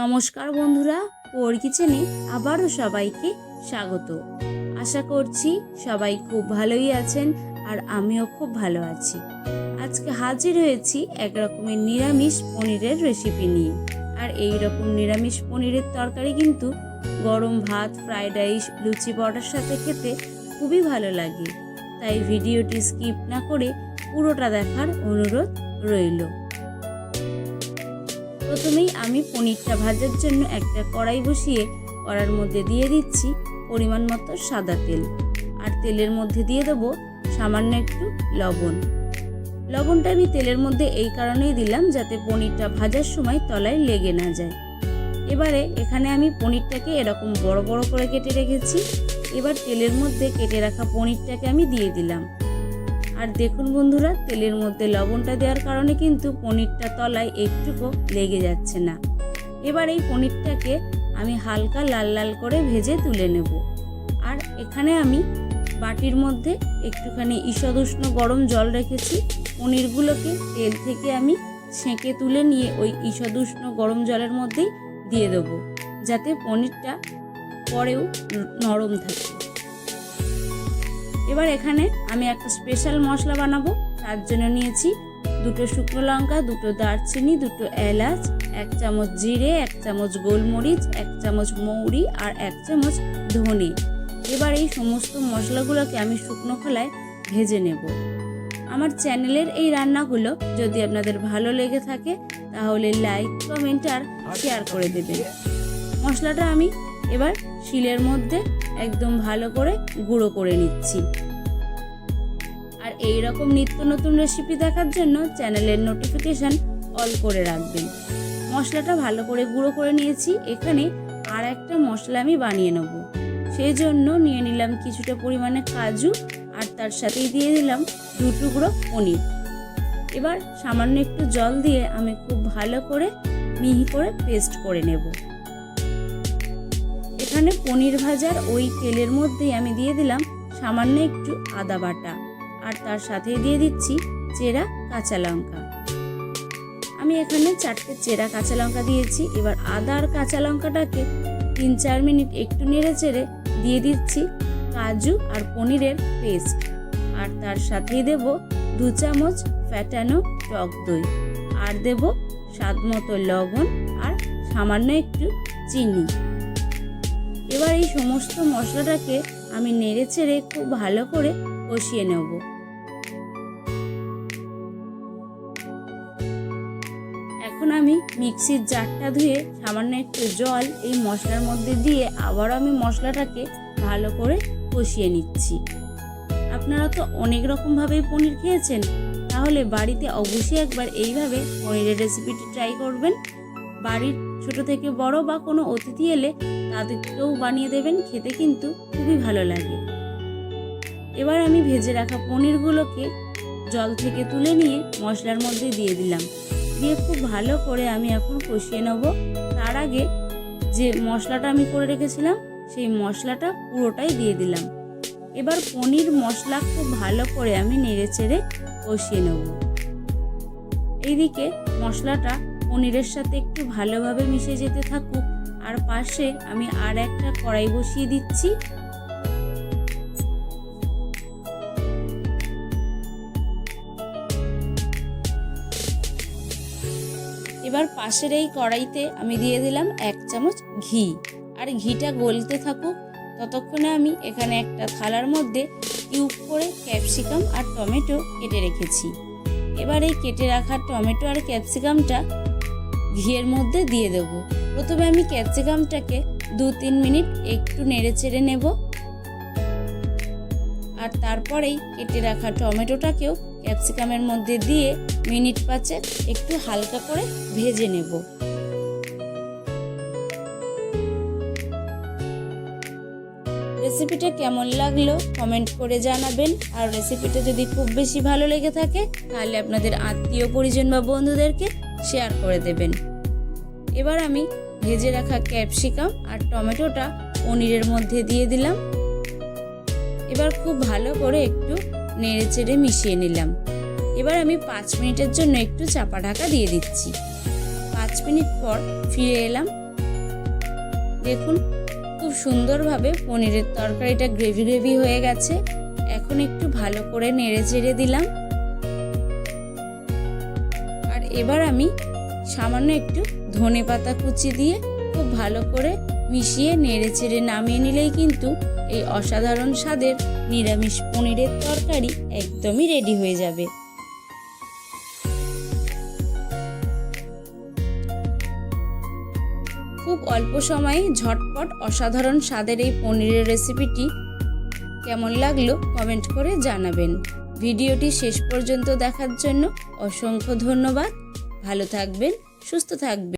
নমস্কার বন্ধুরা, পোর কিচেনে আবারও সবাইকে স্বাগত। আশা করছি সবাই খুব ভালোই আছেন আর আমিও খুব ভালো আছি। আজকে হাজির হয়েছি এক রকমের নিরামিষ পনিরের রেসিপি নিয়ে। আর এই রকম নিরামিষ পনিরের তরকারি কিন্তু গরম ভাত ফ্রাইড রাইস লুচি পরোটার সাথে খেতে খুবই ভালো লাগে। তাই ভিডিওটি স্কিপ না করে পুরোটা দেখার অনুরোধ রইল। প্রথমেই আমি পনিরটা ভাজার জন্য একটা কড়াই বসিয়ে কড়ার মধ্যে দিয়ে দিচ্ছি পরিমাণ মতো সাদা তেল। আর তেলের মধ্যে দিয়ে দেবো সামান্য একটু লবণ। লবণটা আমি তেলের মধ্যে এই কারণেই দিলাম যাতে পনিরটা ভাজার সময় তলায় লেগে না যায়। এবারে এখানে আমি পনিরটাকে এরকম বড় বড় করে কেটে রেখেছি। এবার তেলের মধ্যে কেটে রাখা পনিরটাকে আমি দিয়ে দিলাম। আর দেখুন বন্ধুরা, তেলের মধ্যে লবণটা দেওয়ার কারণে কিন্তু পনিরটা তলায় একটুকু লেগে যাচ্ছে না। এবার এই পনিরটাকে আমি হালকা লাল লাল করে ভেজে তুলে নেব। আর এখানে আমি বাটির মধ্যে একটুখানি ঈষদুষ্ণ গরম জল রেখেছি। পনিরগুলোকে তেল থেকে আমি ছেঁকে তুলে নিয়ে ওই ঈষদুষ্ণ গরম জলের মধ্যেই দিয়ে দেবো, যাতে পনিরটা পরেও নরম থাকে। এবার এখানে আমি একটা স্পেশাল মশলা বানাবো। তার জন্য নিয়েছি দুটো শুকনো লঙ্কা, দুটো দারচিনি, দুটো এলাচ, এক চামচ জিরে, এক চামচ গোলমরিচ, এক চামচ মৌরি আর এক চামচ ধনে। এবার এই সমস্ত মশলাগুলোকে আমি শুকনো খোলায় ভেজে নেব। আমার চ্যানেলের এই রান্নাগুলো যদি আপনাদের ভালো লেগে থাকে, তাহলে লাইক কমেন্ট আর শেয়ার করে দেবেন। মশলাটা আমি এবার শিলের মধ্যে একদম ভালো করে গুঁড়ো করে নিচ্ছি। আর এই রকম নিত্য নতুন রেসিপি দেখার জন্য চ্যানেলের নোটিফিকেশান অল করে রাখবেন। মশলাটা ভালো করে গুঁড়ো করে নিয়েছি, এখানে আর একটা মশলা আমি বানিয়ে নেব। সেই জন্য নিয়ে নিলাম কিছুটা পরিমাণে কাজু আর তার সাথেই দিয়ে দিলাম দু টুকরো পনির। এবার সামান্য একটু জল দিয়ে আমি খুব ভালো করে মিহি করে পেস্ট করে নেব। এখানে পনির ভাজার ওই তেলের মধ্যেই আমি দিয়ে দিলাম সামান্য একটু আদা বাটা। আর তার সাথে দিয়ে দিচ্ছি চেরা কাঁচা লঙ্কা। আমি এখানে চারটে চেরা কাঁচা লঙ্কা দিয়েছি। এবার আদা আর কাঁচা লঙ্কাটাকে তিন চার মিনিট একটু নেড়ে চেড়ে দিয়ে দিচ্ছি কাজু আর পনিরের পেস্ট। আর তার সাথেই দেব দু চামচ ফ্যাটানো টক দই। আর দেব স্বাদ মতো লবণ আর সামান্য একটু চিনি। এবার এই সমস্ত মশলাটাকে আমি নেড়ে চেড়ে খুব ভালো করে কষিয়ে নেব। এখন আমি মিক্সির জারটা ধুয়ে সামান্য একটু জল এই মশলার মধ্যে দিয়ে আবার আমি মশলাটাকে ভালো করে কষিয়ে নিচ্ছি। আপনারা তো অনেক রকমভাবেই পনির খেয়েছেন, তাহলে বাড়িতে অবশ্যই একবার এইভাবে পনিরের রেসিপিটি ট্রাই করবেন। বাড়ির ছোট থেকে বড় বা কোনো অতিথি এলে তাদেরকেও বানিয়ে দেবেন, খেতে কিন্তু খুবই ভালো লাগে। এবার আমি ভেজে রাখা পনিরগুলোকে জল থেকে তুলে নিয়ে মশলার মধ্যে দিয়ে দিলাম। দিয়ে খুব ভালো করে আমি এখন কষিয়ে নেব। তার আগে যে মশলাটা আমি করে রেখেছিলাম, সেই মশলাটা পুরোটাই দিয়ে দিলাম। এবার পনির মশলা খুব ভালো করে আমি নেড়ে চেড়ে কষিয়ে নেব। এইদিকে মশলাটা পনিরের সাথে একটু ভালোভাবে মিশে যেতে থাকুক। আর পাশে আমি আর একটা কড়াই বসিয়ে দিচ্ছি। এবার পাশের এই কড়াইতে আমি দিয়ে দিলাম এক চামচ ঘি। আর ঘিটা গলতে থাকুক, ততক্ষণে আমি এখানে একটা থালার মধ্যে কিউব করে ক্যাপসিকাম আর টমেটো কেটে রেখেছি। এবার এই কেটে রাখা টমেটো আর ক্যাপসিকামটা ঘিয়ের মধ্যে দিয়ে দেব। প্রথমে আমি ক্যাপসিকামটাকে দু তিন মিনিট একটু নেড়ে চেড়ে নেব। আর তারপরেই কেটে রাখা টমেটোটাকেও ক্যাপসিকামের মধ্যে দিয়ে মিনিট পাঁচেক একটু হালকা করে ভেজে নেব। রেসিপিটা কেমন লাগল কমেন্ট করে জানাবেন। আর রেসিপিটা যদি খুব বেশি ভালো লেগে থাকে, তাহলে আপনাদের আত্মীয় পরিজন বা বন্ধুদেরকে শেয়ার করে দেবেন। এবার আমি ভেজে রাখা ক্যাপসিকাম আর টমেটোটা পনিরের মধ্যে দিয়ে দিলাম। এবার খুব ভালো করে একটু নেড়ে চেড়ে মিশিয়ে নিলাম। এবার আমি পাঁচ মিনিটের জন্য একটু চাপা ঢাকা দিয়ে দিচ্ছি। পাঁচ মিনিট পর ফিরে এলাম। দেখুন, খুব সুন্দরভাবে পনিরের তরকারিটা গ্রেভি গ্রেভি হয়ে গেছে। এখন একটু ভালো করে নেড়ে চেড়ে দিলাম। এবার আমি সামান্য একটু ধনে পাতা কুচি দিয়ে খুব ভালো করে মিশিয়ে নেড়ে চেড়ে নামিয়ে নিলেই কিন্তু এই অসাধারণ স্বাদের নিরামিষ পনিরের তরকারি একদমই রেডি হয়ে যাবে। খুব অল্প সময়ে ঝটপট অসাধারণ স্বাদের এই পনিরের রেসিপিটি কেমন লাগল কমেন্ট করে জানাবেন। ভিডিওটি শেষ পর্যন্ত দেখার জন্য অসংখ্য ধন্যবাদ। ভালো থাকবেন সুস্থ থাকবেন।